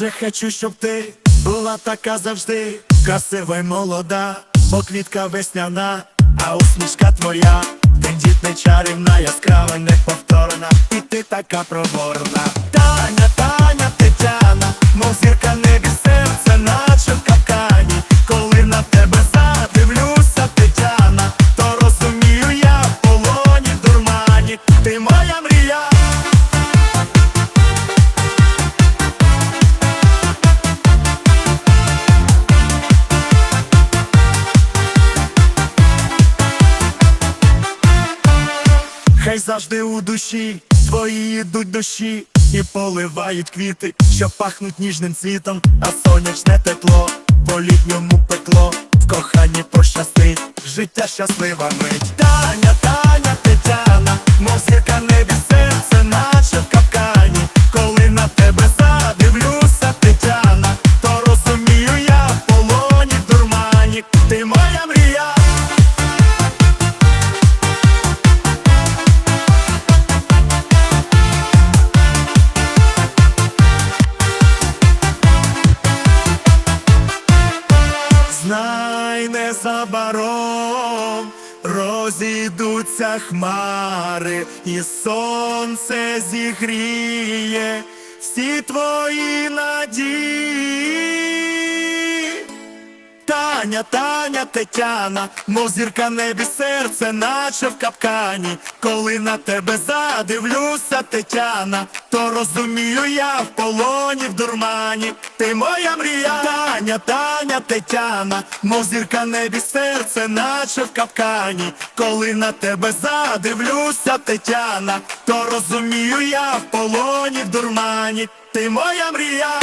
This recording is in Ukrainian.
Я хочу, щоб ти була така завжди, красива й молода, бо квітка весняна, а усмішка твоя, тендітна чарівна, яскрава, неповторна, і ти така проворна. Таня, Таня, Тетяна, мов Хай завжди у душі твої йдуть дощі і поливають квіти, що пахнуть ніжним цвітом, а сонячне тепло, по літньому пекло, в коханні пощастить, життя щаслива мить. Таня, Таня, Тетяна, мов зірка Знай незабаром розійдуться хмари, і сонце зігріє всі твої надії. Таня, Таня, Тетяна, мов зірка небі серце, наче в капкані. Коли на тебе задивлюся, Тетяна, то розумію я в полоні, в дурмані. Ти моя мрія, Таня, Таня, Тетяна, мов зірка небі серце, наче в капкані. Коли на тебе задивлюся, Тетяна, то розумію я в полоні, в дурмані. Ти моя мрія.